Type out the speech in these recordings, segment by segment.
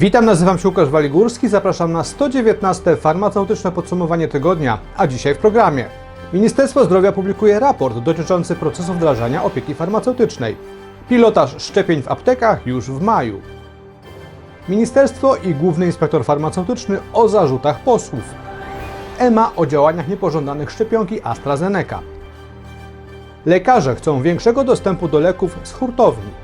Witam, nazywam się Łukasz Waligórski, zapraszam na 119 farmaceutyczne podsumowanie tygodnia, a dzisiaj w programie. Ministerstwo Zdrowia publikuje raport dotyczący procesu wdrażania opieki farmaceutycznej. Pilotaż szczepień w aptekach już w maju. Ministerstwo i Główny Inspektor Farmaceutyczny o zarzutach posłów. EMA o działaniach niepożądanych szczepionki AstraZeneca. Lekarze chcą większego dostępu do leków z hurtowni.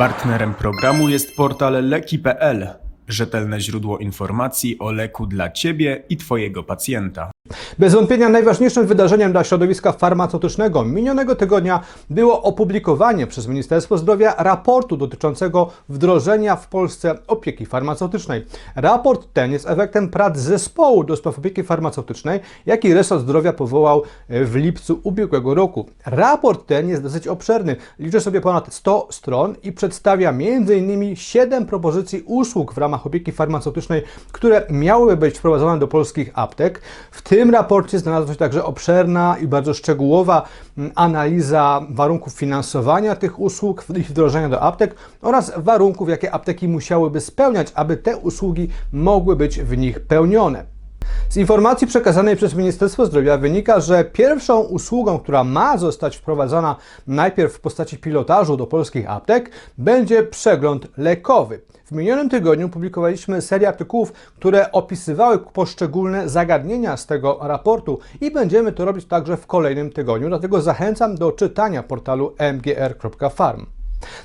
Partnerem programu jest portal leki.pl, rzetelne źródło informacji o leku dla Ciebie i Twojego pacjenta. Bez wątpienia najważniejszym wydarzeniem dla środowiska farmaceutycznego minionego tygodnia było opublikowanie przez Ministerstwo Zdrowia raportu dotyczącego wdrożenia w Polsce opieki farmaceutycznej. Raport ten jest efektem prac zespołu do spraw opieki farmaceutycznej, jaki resort zdrowia powołał e, w lipcu ubiegłego roku. Raport ten jest dosyć obszerny, liczy sobie ponad 100 stron i przedstawia m.in. 7 propozycji usług w ramach opieki farmaceutycznej, które miałyby być wprowadzone do polskich aptek. W tym raporcie znalazła się także obszerna i bardzo szczegółowa mm, analiza warunków finansowania tych usług, ich wdrożenia do aptek oraz warunków, jakie apteki musiałyby spełniać, aby te usługi mogły być w nich pełnione. Z informacji przekazanej przez Ministerstwo Zdrowia wynika, że pierwszą usługą, która ma zostać wprowadzona najpierw w postaci pilotażu do polskich aptek, będzie przegląd lekowy. W minionym tygodniu publikowaliśmy serię artykułów, które opisywały poszczególne zagadnienia z tego raportu i będziemy to robić także w kolejnym tygodniu, dlatego zachęcam do czytania portalu mgr.farm.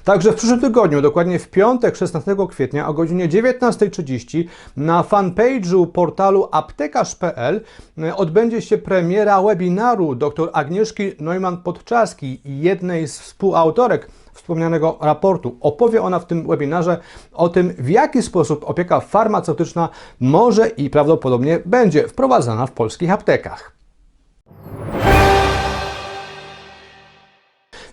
Także w przyszłym tygodniu, dokładnie w piątek 16 kwietnia o godzinie 19.30 na fanpage'u portalu aptekarz.pl e, odbędzie się premiera webinaru dr Agnieszki Neumann-Podczaski, jednej z współautorek wspomnianego raportu. Opowie ona w tym webinarze o tym, w jaki sposób opieka farmaceutyczna może i prawdopodobnie będzie wprowadzana w polskich aptekach.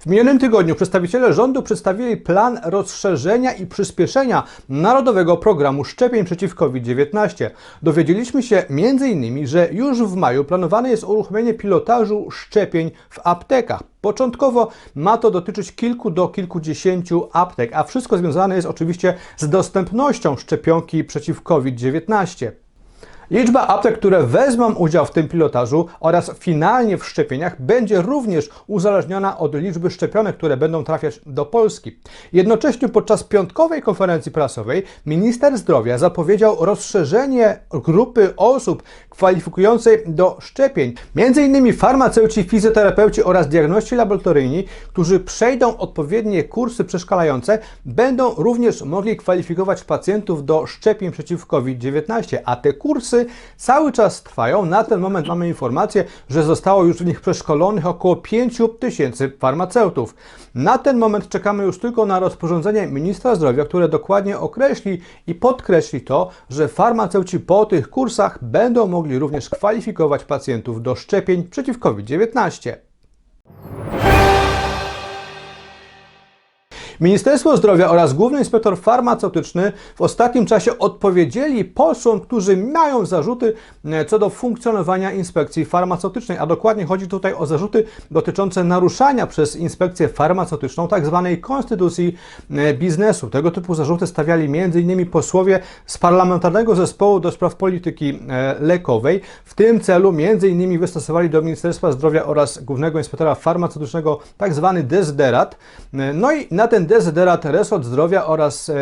W minionym tygodniu przedstawiciele rządu przedstawili plan rozszerzenia i przyspieszenia Narodowego Programu Szczepień przeciw COVID-19. Dowiedzieliśmy się m.in., że już w maju planowane jest uruchomienie pilotażu szczepień w aptekach. Początkowo ma to dotyczyć kilku do kilkudziesięciu aptek, a wszystko związane jest oczywiście z dostępnością szczepionki przeciw COVID-19. Liczba aptek, które wezmą udział w tym pilotażu oraz finalnie w szczepieniach będzie również uzależniona od liczby szczepionek, które będą trafiać do Polski. Jednocześnie podczas piątkowej konferencji prasowej minister zdrowia zapowiedział rozszerzenie grupy osób kwalifikującej do szczepień. Między innymi farmaceuci, fizjoterapeuci oraz diagności laboratoryjni, którzy przejdą odpowiednie kursy przeszkalające, będą również mogli kwalifikować pacjentów do szczepień przeciw COVID-19, a te kursy cały czas trwają. Na ten moment mamy informację, że zostało już w nich przeszkolonych około 5 tysięcy farmaceutów. Na ten moment czekamy już tylko na rozporządzenie ministra zdrowia, które dokładnie określi i podkreśli to, że farmaceuci po tych kursach będą mogli również kwalifikować pacjentów do szczepień przeciw COVID-19. Ministerstwo Zdrowia oraz Główny Inspektor Farmaceutyczny w ostatnim czasie odpowiedzieli posłom, którzy mają zarzuty e, co do funkcjonowania inspekcji farmaceutycznej, a dokładnie chodzi tutaj o zarzuty dotyczące naruszania przez inspekcję farmaceutyczną tzw. konstytucji e, biznesu. Tego typu zarzuty stawiali m.in. posłowie z Parlamentarnego Zespołu do Spraw Polityki e, Lekowej. W tym celu m.in. wystosowali do Ministerstwa Zdrowia oraz Głównego Inspektora Farmaceutycznego tzw. dezyderat. No i na ten dezyderat resort zdrowia oraz e,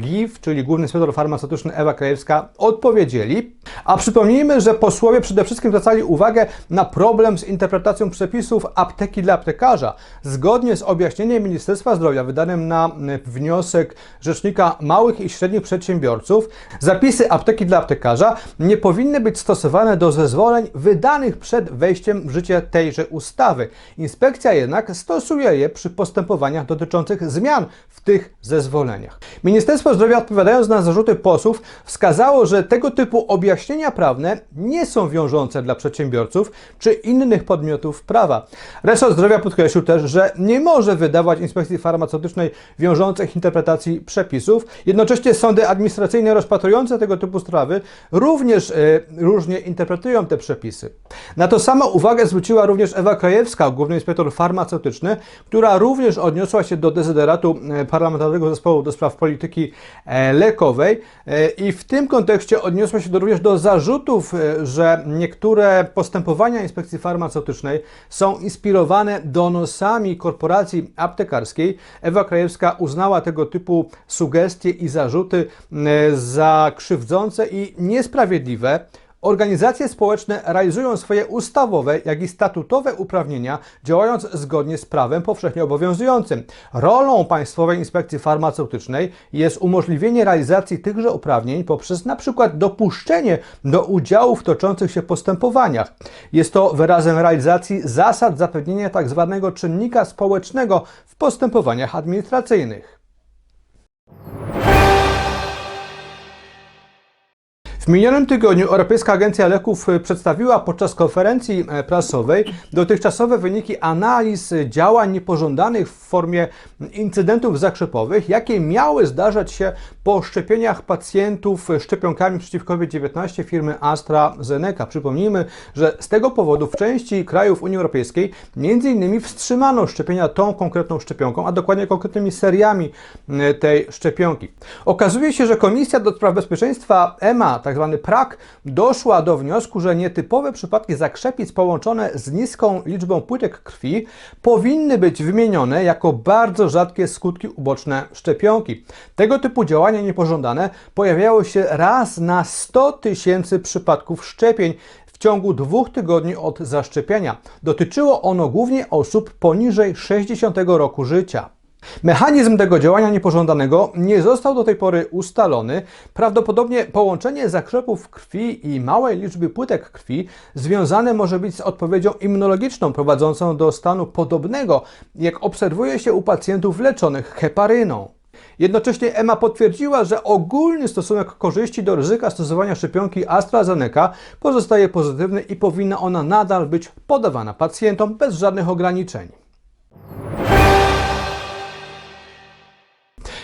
GIF, czyli Główny Inspektor Farmaceutyczny Ewa Krajewska odpowiedzieli. A przypomnijmy, że posłowie przede wszystkim zwracali uwagę na problem z interpretacją przepisów apteki dla aptekarza. Zgodnie z objaśnieniem Ministerstwa Zdrowia wydanym na e, wniosek Rzecznika Małych i Średnich Przedsiębiorców, zapisy apteki dla aptekarza nie powinny być stosowane do zezwoleń wydanych przed wejściem w życie tejże ustawy. Inspekcja jednak stosuje je przy postępowaniach dotyczących zmian zmian w tych zezwoleniach. Ministerstwo Zdrowia odpowiadając na zarzuty posłów wskazało, że tego typu objaśnienia prawne nie są wiążące dla przedsiębiorców czy innych podmiotów prawa. Resort Zdrowia podkreślił też, że nie może wydawać inspekcji farmaceutycznej wiążących interpretacji przepisów. Jednocześnie sądy administracyjne rozpatrujące tego typu sprawy również e, różnie interpretują te przepisy. Na to samo uwagę zwróciła również Ewa Krajewska, główny inspektor farmaceutyczny, która również odniosła się do dezyderatu e, Parlamentarnego Zespołu do Spraw Polityki e, Lekowej e, i w tym kontekście odniosła się do, również do zarzutów, że niektóre postępowania inspekcji farmaceutycznej są inspirowane donosami korporacji aptekarskiej. Ewa Krajewska uznała tego typu sugestie i zarzuty za krzywdzące i niesprawiedliwe. Organizacje społeczne realizują swoje ustawowe, jak i statutowe uprawnienia, działając zgodnie z prawem powszechnie obowiązującym. Rolą Państwowej Inspekcji Farmaceutycznej jest umożliwienie realizacji tychże uprawnień poprzez przykład dopuszczenie do udziału w toczących się postępowaniach. Jest to wyrazem realizacji zasad zapewnienia tzw. czynnika społecznego w postępowaniach administracyjnych. W minionym tygodniu Europejska Agencja Leków e, przedstawiła podczas konferencji e, prasowej dotychczasowe wyniki analiz działań niepożądanych w formie incydentów zakrzepowych, jakie miały zdarzać się po szczepieniach pacjentów szczepionkami przeciw COVID-19 firmy AstraZeneca. Przypomnijmy, że z tego powodu w części krajów Unii Europejskiej innymi wstrzymano szczepienia tą konkretną szczepionką, a dokładnie konkretnymi seriami e, tej szczepionki. Okazuje się, że Komisja do Spraw Bezpieczeństwa EMA, tzw. PRAK, doszła do wniosku, że nietypowe przypadki zakrzepic połączone z niską liczbą płytek krwi powinny być wymienione jako bardzo rzadkie skutki uboczne szczepionki. Tego typu działania niepożądane pojawiały się raz na 100 tysięcy przypadków szczepień w ciągu dwóch tygodni od zaszczepienia. Dotyczyło ono głównie osób poniżej 60 roku życia. Mechanizm tego działania niepożądanego nie został do tej pory ustalony. Prawdopodobnie połączenie zakrzepów krwi i małej liczby płytek krwi związane może być z odpowiedzią immunologiczną prowadzącą do stanu podobnego, jak obserwuje się u pacjentów leczonych heparyną. Jednocześnie EMA potwierdziła, że ogólny stosunek korzyści do ryzyka stosowania szczepionki AstraZeneca pozostaje pozytywny i powinna ona nadal być podawana pacjentom bez żadnych ograniczeń.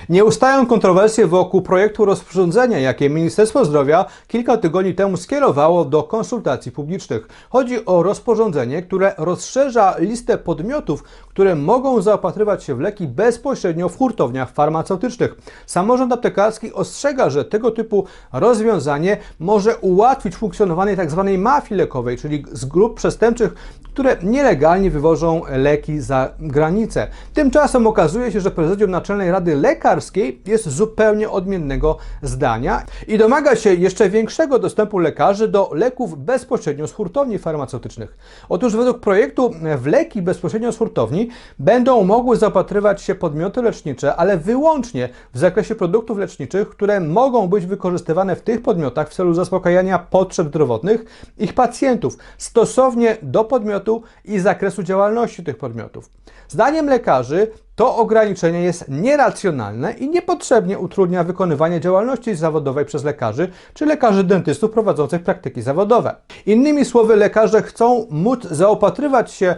Nie ustają kontrowersje wokół projektu rozporządzenia, jakie Ministerstwo Zdrowia kilka tygodni temu skierowało do konsultacji publicznych. Chodzi o rozporządzenie, które rozszerza listę podmiotów, które mogą zaopatrywać się w leki bezpośrednio w hurtowniach farmaceutycznych. Samorząd aptekarski ostrzega, że tego typu rozwiązanie może ułatwić funkcjonowanie tzw. mafii lekowej, czyli z grup przestępczych, które nielegalnie wywożą leki za granicę. Tymczasem okazuje się, że Prezydium Naczelnej Rady Lekarskiej jest zupełnie odmiennego zdania i domaga się jeszcze większego dostępu lekarzy do leków bezpośrednio z hurtowni farmaceutycznych. Otóż według projektu w leki bezpośrednio z hurtowni będą mogły zaopatrywać się podmioty lecznicze, ale wyłącznie w zakresie produktów leczniczych, które mogą być wykorzystywane w tych podmiotach w celu zaspokajania potrzeb zdrowotnych ich pacjentów, stosownie do podmiotu i zakresu działalności tych podmiotów. Zdaniem lekarzy to ograniczenie jest nieracjonalne i niepotrzebnie utrudnia wykonywanie działalności zawodowej przez lekarzy czy lekarzy dentystów prowadzących praktyki zawodowe. Innymi słowy, lekarze chcą móc zaopatrywać się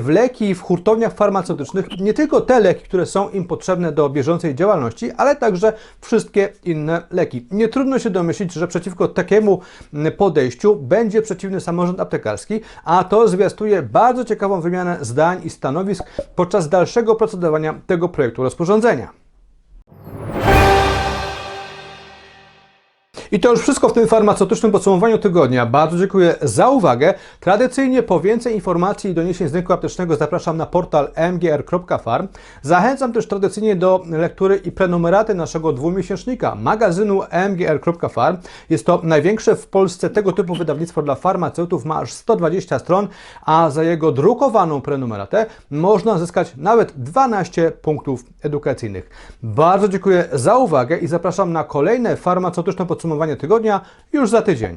w leki w hurtowniach farmaceutycznych, nie tylko te leki, które są im potrzebne do bieżącej działalności, ale także wszystkie inne leki. Nie trudno się domyślić, że przeciwko takiemu podejściu będzie przeciwny samorząd aptekarski, a to zwiastuje bardzo ciekawą wymianę zdań i stanowisk podczas dalszego procedowania tego projektu rozporządzenia. I to już wszystko w tym farmaceutycznym podsumowaniu tygodnia. Bardzo dziękuję za uwagę. Tradycyjnie po więcej informacji i doniesień z rynku aptecznego zapraszam na portal mgr.farm. Zachęcam też tradycyjnie do lektury i prenumeraty naszego dwumiesięcznika magazynu mgr.farm. Jest to największe w Polsce tego typu wydawnictwo dla farmaceutów, ma aż 120 stron, a za jego drukowaną prenumeratę można zyskać nawet 12 punktów edukacyjnych. Bardzo dziękuję za uwagę i zapraszam na kolejne farmaceutyczne podsumowanie tygodnia już za tydzień.